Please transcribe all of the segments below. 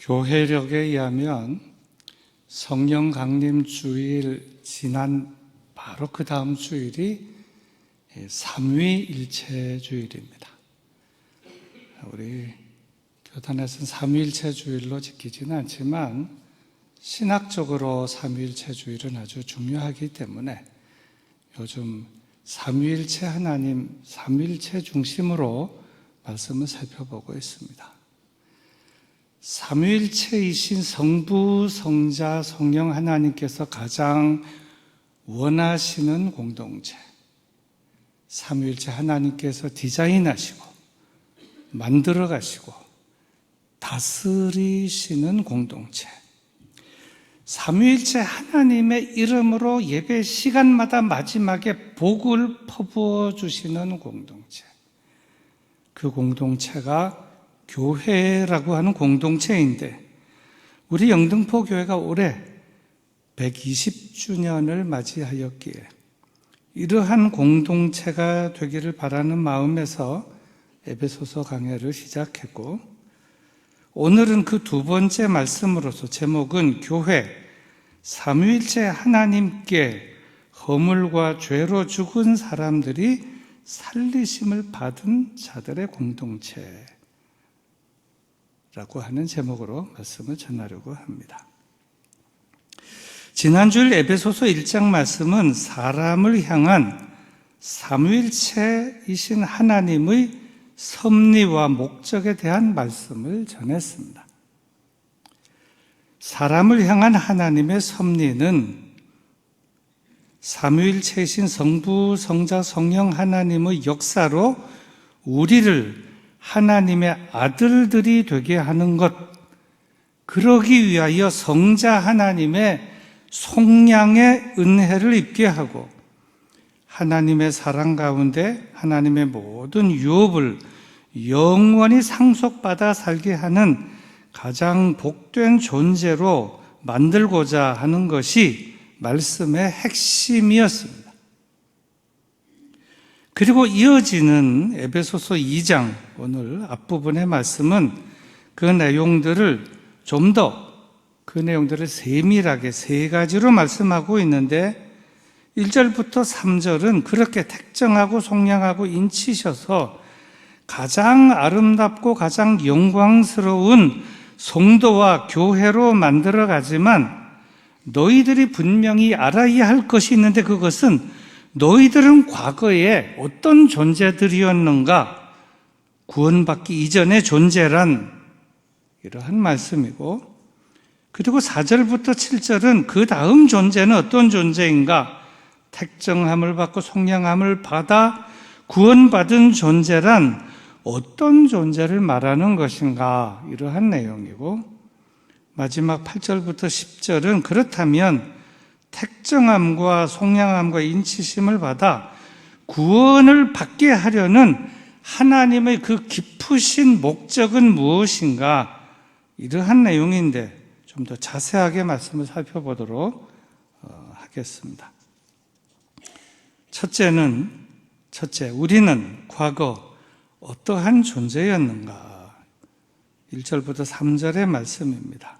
교회력에 의하면 성령 강림 주일 지난 바로 그 다음 주일이 삼위일체 주일입니다. 우리 교단에서는 삼위일체 주일로 지키지는 않지만 신학적으로 삼위일체 주일은 아주 중요하기 때문에 요즘 삼위일체 하나님, 삼위일체 중심으로 말씀을 살펴보고 있습니다. 삼위일체이신 성부, 성자, 성령 하나님께서 가장 원하시는 공동체. 삼위일체 하나님께서 디자인하시고 만들어 가시고 다스리시는 공동체. 삼위일체 하나님의 이름으로 예배 시간마다 마지막에 복을 퍼부어 주시는 공동체. 그 공동체가 교회라고 하는 공동체인데 우리 영등포 교회가 올해 120주년을 맞이하였기에 이러한 공동체가 되기를 바라는 마음에서 에베소서 강해를 시작했고 오늘은 그 두 번째 말씀으로서 제목은 교회 삼위일체 하나님께 허물과 죄로 죽은 사람들이 살리심을 받은 자들의 공동체 라고 하는 제목으로 말씀을 전하려고 합니다. 지난주일 에베소서 1장 말씀은 사람을 향한 삼위일체이신 하나님의 섭리와 목적에 대한 말씀을 전했습니다. 사람을 향한 하나님의 섭리는 삼위일체이신 성부, 성자, 성령 하나님의 역사로 우리를 하나님의 아들들이 되게 하는 것, 그러기 위하여 성자 하나님의 속량의 은혜를 입게 하고 하나님의 사랑 가운데 하나님의 모든 유업을 영원히 상속받아 살게 하는 가장 복된 존재로 만들고자 하는 것이 말씀의 핵심이었습니다. 그리고 이어지는 에베소서 2장 오늘 앞부분의 말씀은 그 내용들을 좀 더 그 내용들을 세밀하게 세 가지로 말씀하고 있는데 1절부터 3절은 그렇게 택정하고 속량하고 인치셔서 가장 아름답고 가장 영광스러운 성도와 교회로 만들어 가지만 너희들이 분명히 알아야 할 것이 있는데 그것은 너희들은 과거에 어떤 존재들이었는가? 구원받기 이전의 존재란 이러한 말씀이고 그리고 4절부터 7절은 그 다음 존재는 어떤 존재인가? 택정함을 받고 속량함을 받아 구원받은 존재란 어떤 존재를 말하는 것인가? 이러한 내용이고 마지막 8절부터 10절은 그렇다면 택정함과 속량함과 인치심을 받아 구원을 받게 하려는 하나님의 그 깊으신 목적은 무엇인가 이러한 내용인데 좀 더 자세하게 말씀을 살펴보도록 어, 하겠습니다. 첫째는 첫째 우리는 과거 어떠한 존재였는가 1절부터 3절의 말씀입니다.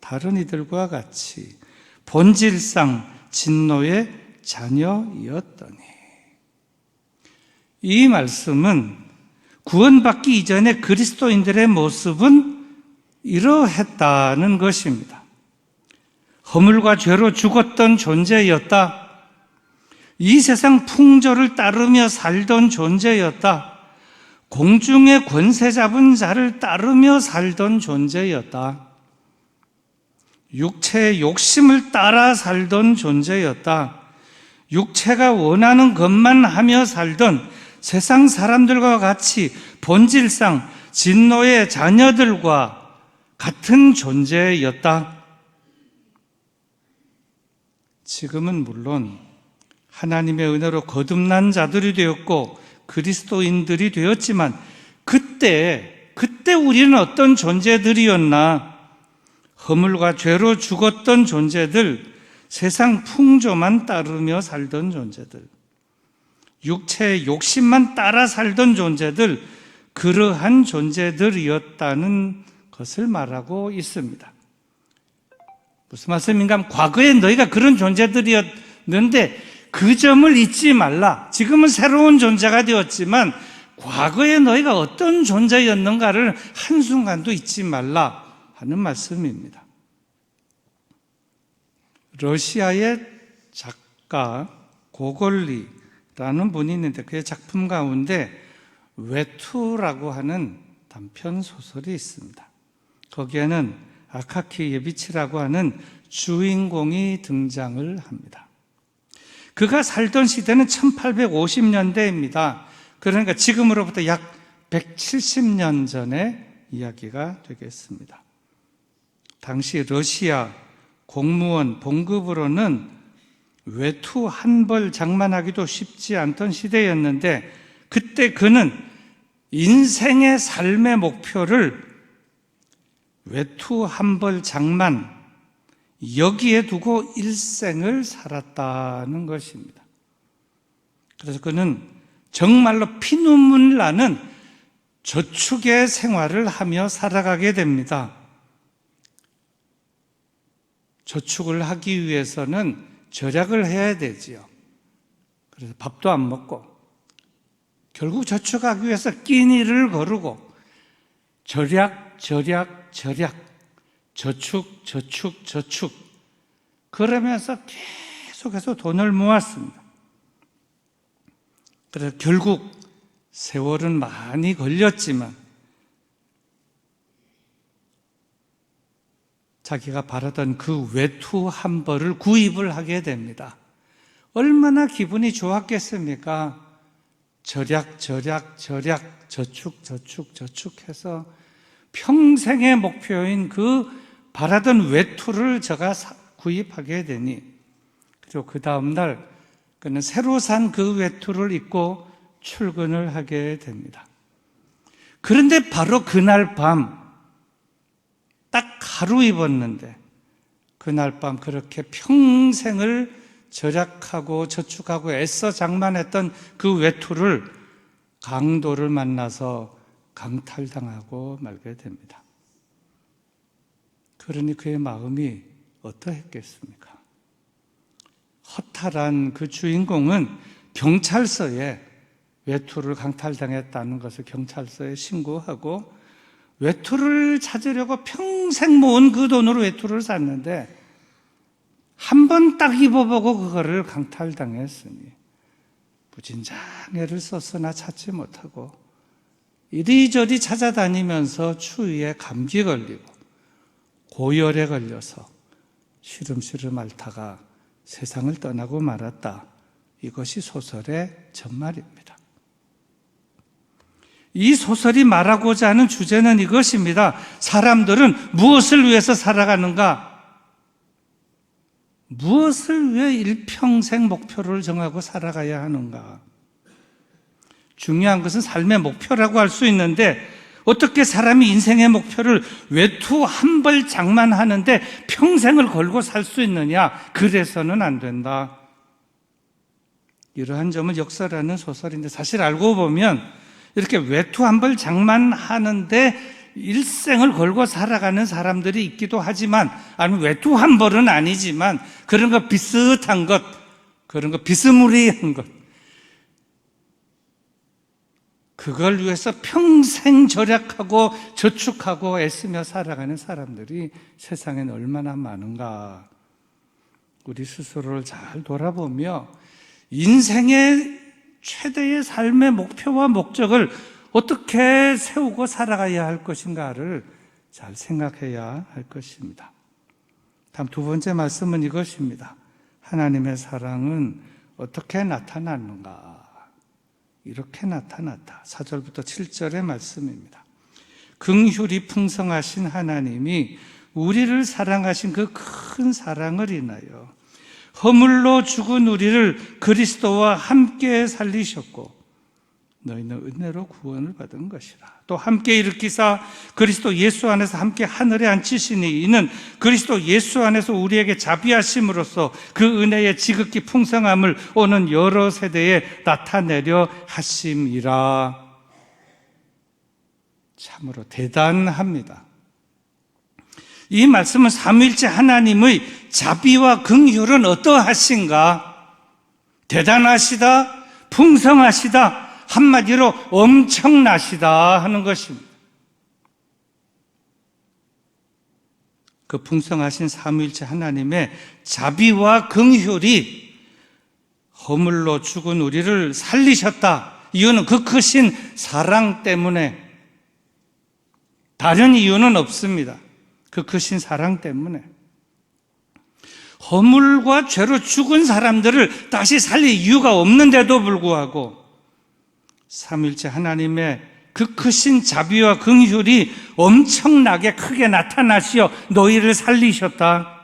다른 이들과 같이 본질상 진노의 자녀이었더니 이 말씀은 구원받기 이전에 그리스도인들의 모습은 이러했다는 것입니다. 허물과 죄로 죽었던 존재였다. 이 세상 풍조를 따르며 살던 존재였다. 공중의 권세 잡은 자를 따르며 살던 존재였다. 육체의 욕심을 따라 살던 존재였다. 육체가 원하는 것만 하며 살던 세상 사람들과 같이 본질상 진노의 자녀들과 같은 존재였다. 지금은 물론 하나님의 은혜로 거듭난 자들이 되었고 그리스도인들이 되었지만 그때 그때 우리는 어떤 존재들이었나? 허물과 죄로 죽었던 존재들, 세상 풍조만 따르며 살던 존재들, 육체의 욕심만 따라 살던 존재들, 그러한 존재들이었다는 것을 말하고 있습니다. 무슨 말씀인가? 과거에 너희가 그런 존재들이었는데 그 점을 잊지 말라. 지금은 새로운 존재가 되었지만 과거에 너희가 어떤 존재였는가를 한순간도 잊지 말라 하는 말씀입니다. 러시아의 작가 고골리라는 분이 있는데 그의 작품 가운데 외투라고 하는 단편 소설이 있습니다. 거기에는 아카키 예비치라고 하는 주인공이 등장을 합니다. 그가 살던 시대는 1850년대입니다. 그러니까 지금으로부터 약 170년 전의 이야기가 되겠습니다. 당시 러시아 공무원 봉급으로는 외투 한 벌 장만하기도 쉽지 않던 시대였는데 그때 그는 인생의 삶의 목표를 외투 한 벌 장만 여기에 두고 일생을 살았다는 것입니다. 그래서 그는 정말로 피눈물 나는 저축의 생활을 하며 살아가게 됩니다. 저축을 하기 위해서는 절약을 해야 되지요. 그래서 밥도 안 먹고 결국 저축하기 위해서 끼니를 거르고 절약, 절약, 절약, 저축, 저축, 저축 그러면서 계속해서 돈을 모았습니다. 그래서 결국 세월은 많이 걸렸지만 자기가 바라던 그 외투 한 벌을 구입을 하게 됩니다. 얼마나 기분이 좋았겠습니까? 절약, 절약, 절약, 저축, 저축, 저축해서 평생의 목표인 그 바라던 외투를 제가 구입하게 되니, 그리고 그 다음날 그는 새로 산 그 외투를 입고 출근을 하게 됩니다. 그런데 바로 그날 밤, 딱 하루 입었는데, 그날 밤 그렇게 평생을 절약하고 저축하고 애써 장만했던 그 외투를 강도를 만나서 강탈당하고 말게 됩니다. 그러니 그의 마음이 어떠했겠습니까? 허탈한 그 주인공은 경찰서에 외투를 강탈당했다는 것을 경찰서에 신고하고 외투를 찾으려고 평생 모은 그 돈으로 외투를 샀는데 한 번 딱 입어보고 그거를 강탈당했으니 부진장애를 썼으나 찾지 못하고 이리저리 찾아다니면서 추위에 감기 걸리고 고열에 걸려서 시름시름 앓다가 세상을 떠나고 말았다. 이것이 소설의 전말입니다. 이 소설이 말하고자 하는 주제는 이것입니다. 사람들은 무엇을 위해서 살아가는가? 무엇을 위해 일평생 목표를 정하고 살아가야 하는가? 중요한 것은 삶의 목표라고 할 수 있는데 어떻게 사람이 인생의 목표를 외투 한 벌 장만하는데 평생을 걸고 살 수 있느냐? 그래서는 안 된다. 이러한 점은 역사라는 소설인데 사실 알고 보면 이렇게 외투 한벌 장만하는데 일생을 걸고 살아가는 사람들이 있기도 하지만, 아니면 외투 한 벌은 아니지만, 그런 거 비슷한 것, 그런 거 비스무리한 것, 그걸 위해서 평생 절약하고 저축하고 애쓰며 살아가는 사람들이 세상엔 얼마나 많은가. 우리 스스로를 잘 돌아보며 인생의 최대의 삶의 목표와 목적을 어떻게 세우고 살아가야 할 것인가를 잘 생각해야 할 것입니다. 다음 두 번째 말씀은 이것입니다. 하나님의 사랑은 어떻게 나타났는가? 이렇게 나타났다. 4절부터 7절의 말씀입니다. 긍휼이 풍성하신 하나님이 우리를 사랑하신 그 큰 사랑을 인하여 허물로 죽은 우리를 그리스도와 함께 살리셨고 너희는 은혜로 구원을 받은 것이라. 또 함께 일으키사 그리스도 예수 안에서 함께 하늘에 앉히시니 이는 그리스도 예수 안에서 우리에게 자비하심으로써 그 은혜의 지극히 풍성함을 오는 여러 세대에 나타내려 하심이라. 참으로 대단합니다. 이 말씀은 삼위일체 하나님의 자비와 긍휼은 어떠하신가? 대단하시다, 풍성하시다, 한마디로 엄청나시다 하는 것입니다. 그 풍성하신 삼위일체 하나님의 자비와 긍휼이 허물로 죽은 우리를 살리셨다. 이유는 그 크신 사랑 때문에 다른 이유는 없습니다. 그 크신 사랑 때문에 허물과 죄로 죽은 사람들을 다시 살릴 이유가 없는데도 불구하고 삼일째 하나님의 그 크신 자비와 긍휼이 엄청나게 크게 나타나시어 너희를 살리셨다.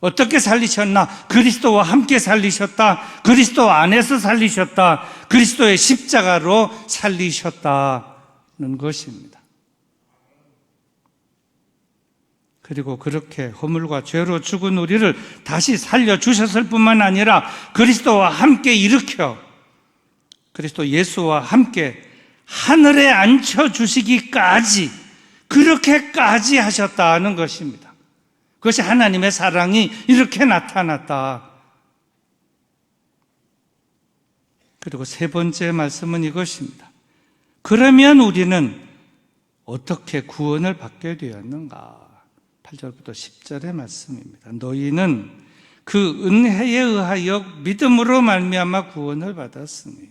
어떻게 살리셨나? 그리스도와 함께 살리셨다. 그리스도 안에서 살리셨다. 그리스도의 십자가로 살리셨다는 것입니다. 그리고 그렇게 허물과 죄로 죽은 우리를 다시 살려주셨을 뿐만 아니라 그리스도와 함께 일으켜 그리스도 예수와 함께 하늘에 앉혀주시기까지 그렇게까지 하셨다는 것입니다. 그것이 하나님의 사랑이 이렇게 나타났다. 그리고 세 번째 말씀은 이것입니다. 그러면 우리는 어떻게 구원을 받게 되었는가? 8절부터 10절의 말씀입니다. 너희는 그 은혜에 의하여 믿음으로 말미암아 구원을 받았으니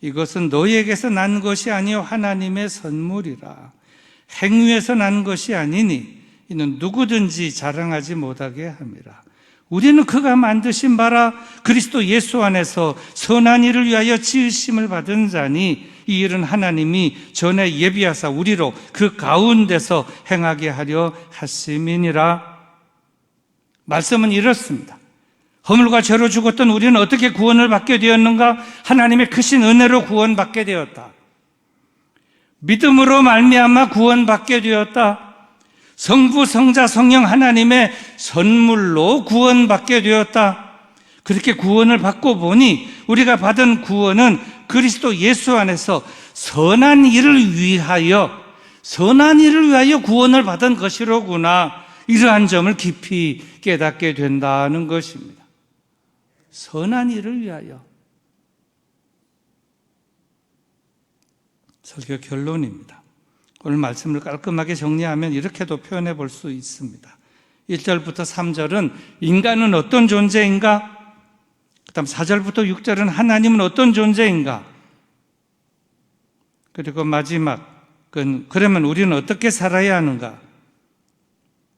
이것은 너희에게서 난 것이 아니요 하나님의 선물이라 행위에서 난 것이 아니니 이는 누구든지 자랑하지 못하게 함이라. 우리는 그가 만드신 바라 그리스도 예수 안에서 선한 일을 위하여 지으심을 받은 자니 이 일은 하나님이 전에 예비하사 우리로 그 가운데서 행하게 하려 하심이니라. 말씀은 이렇습니다. 허물과 죄로 죽었던 우리는 어떻게 구원을 받게 되었는가? 하나님의 크신 은혜로 구원받게 되었다. 믿음으로 말미암아 구원받게 되었다. 성부, 성자, 성령 하나님의 선물로 구원받게 되었다. 그렇게 구원을 받고 보니 우리가 받은 구원은 그리스도 예수 안에서 선한 일을 위하여 선한 일을 위하여 구원을 받은 것이로구나. 이러한 점을 깊이 깨닫게 된다는 것입니다. 선한 일을 위하여. 설교 결론입니다. 오늘 말씀을 깔끔하게 정리하면 이렇게도 표현해 볼 수 있습니다. 1절부터 3절은 인간은 어떤 존재인가? 그 다음 4절부터 6절은 하나님은 어떤 존재인가? 그리고 마지막은 그러면 우리는 어떻게 살아야 하는가?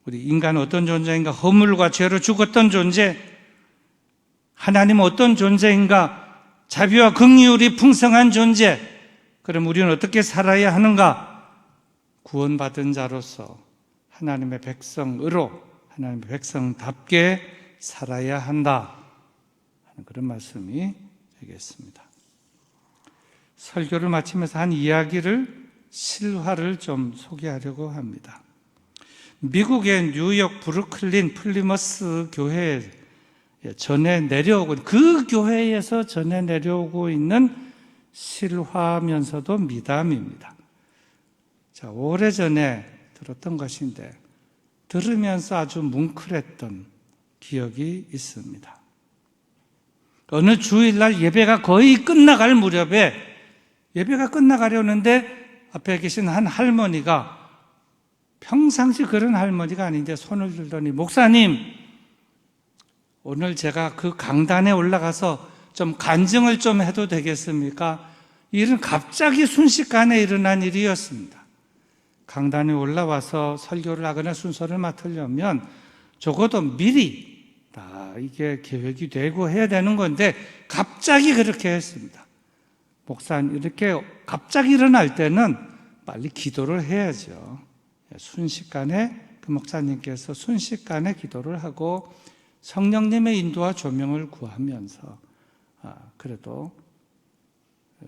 우리 인간은 어떤 존재인가? 허물과 죄로 죽었던 존재. 하나님은 어떤 존재인가? 자비와 긍휼이 풍성한 존재. 그럼 우리는 어떻게 살아야 하는가? 구원받은 자로서 하나님의 백성으로 하나님의 백성답게 살아야 한다. 하는 그런 말씀이 되겠습니다. 설교를 마치면서 한 이야기를 실화를 좀 소개하려고 합니다. 미국의 뉴욕 브루클린 플리머스 교회에 전해 내려오고 그 교회에서 전해 내려오고 있는 실화면서도 미담입니다. 자, 오래전에 들었던 것인데 들으면서 아주 뭉클했던 기억이 있습니다. 어느 주일날 예배가 거의 끝나갈 무렵에 예배가 끝나가려는데 앞에 계신 한 할머니가 평상시 그런 할머니가 아닌데 손을 들더니 목사님 오늘 제가 그 강단에 올라가서 좀 간증을 좀 해도 되겠습니까? 일은 갑자기 순식간에 일어난 일이었습니다. 강단에 올라와서 설교를 하거나 순서를 맡으려면 적어도 미리 다 이게 계획이 되고 해야 되는 건데 갑자기 그렇게 했습니다. 목사님 이렇게 갑자기 일어날 때는 빨리 기도를 해야죠. 예, 순식간에 그 목사님께서 순식간에 기도를 하고 성령님의 인도와 조명을 구하면서 아, 그래도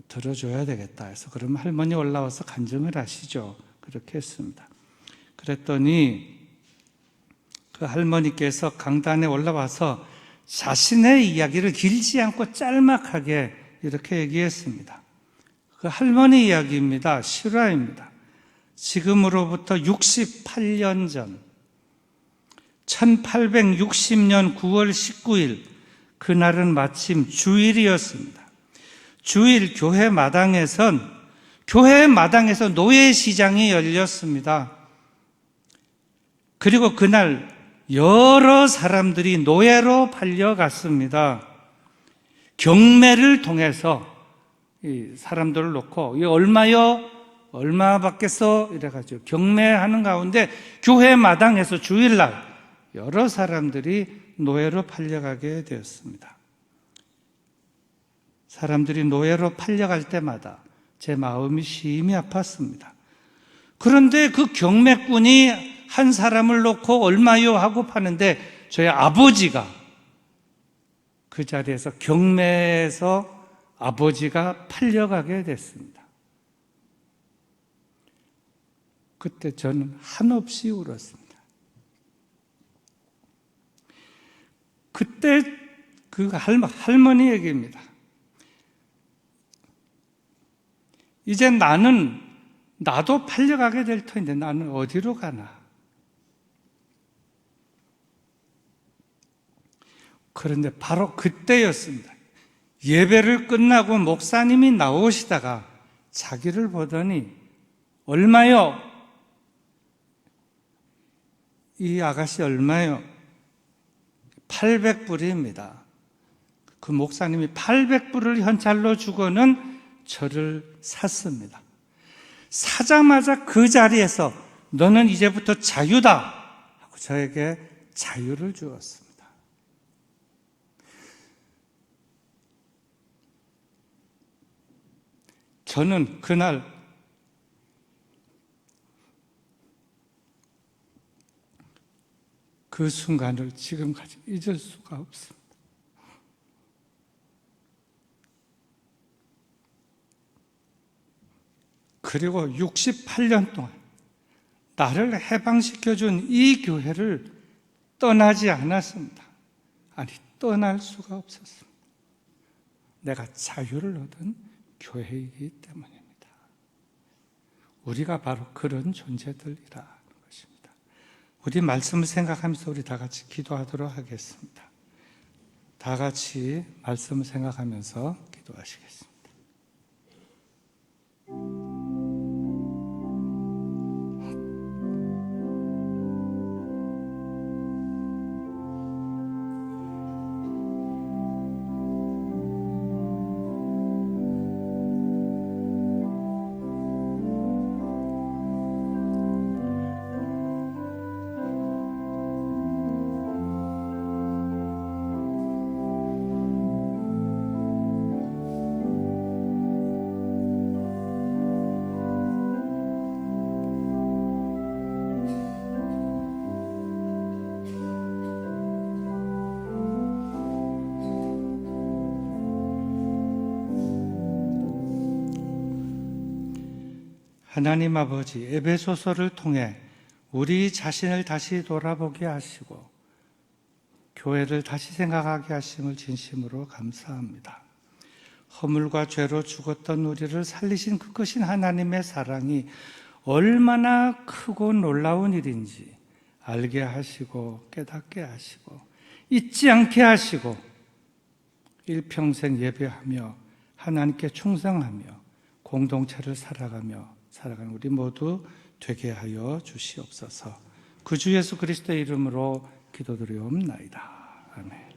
들어줘야 되겠다 해서 그러면 할머니 올라와서 간증을 하시죠. 그렇게 했습니다. 그랬더니 그 할머니께서 강단에 올라와서 자신의 이야기를 길지 않고 짤막하게 이렇게 얘기했습니다. 그 할머니 이야기입니다. 실화입니다. 지금으로부터 68년 전, 1860년 9월 19일, 그날은 마침 주일이었습니다. 주일 교회 마당에선, 교회 마당에서 노예 시장이 열렸습니다. 그리고 그날 여러 사람들이 노예로 팔려갔습니다. 경매를 통해서 이 사람들을 놓고 이 얼마요? 얼마 받겠어? 이래가지고 경매하는 가운데 교회 마당에서 주일날 여러 사람들이 노예로 팔려가게 되었습니다. 사람들이 노예로 팔려갈 때마다 제 마음이 심히 아팠습니다. 그런데 그 경매꾼이 한 사람을 놓고 얼마요 하고 파는데 저희 아버지가 그 자리에서 경매에서 아버지가 팔려가게 됐습니다. 그때 저는 한없이 울었습니다. 그때 그 할머니 얘기입니다. 이제 나는 나도 팔려가게 될 터인데 나는 어디로 가나? 그런데 바로 그때였습니다. 예배를 끝나고 목사님이 나오시다가 자기를 보더니 얼마요? 이 아가씨 얼마요? 800불입니다. 그 목사님이 800불을 현찰로 주고는 저를 샀습니다. 사자마자 그 자리에서 너는 이제부터 자유다 하고 저에게 자유를 주었습니다. 저는 그날 그 순간을 지금까지 잊을 수가 없습니다. 그리고 68년 동안 나를 해방시켜준 이 교회를 떠나지 않았습니다. 아니, 떠날 수가 없었습니다. 내가 자유를 얻은 교회이기 때문입니다. 우리가 바로 그런 존재들이라는 것입니다. 우리 말씀을 생각하면서 우리 다 같이 기도하도록 하겠습니다. 다 같이 말씀을 생각하면서 기도하시겠습니다. 하나님 아버지 에베소서를 통해 우리 자신을 다시 돌아보게 하시고 교회를 다시 생각하게 하심을 진심으로 감사합니다. 허물과 죄로 죽었던 우리를 살리신 그 크신 하나님의 사랑이 얼마나 크고 놀라운 일인지 알게 하시고 깨닫게 하시고 잊지 않게 하시고 일평생 예배하며 하나님께 충성하며 공동체를 살아가며 살아가는 우리 모두 되게 하여 주시옵소서. 그 주 예수 그리스도의 이름으로 기도드리옵나이다. 아멘.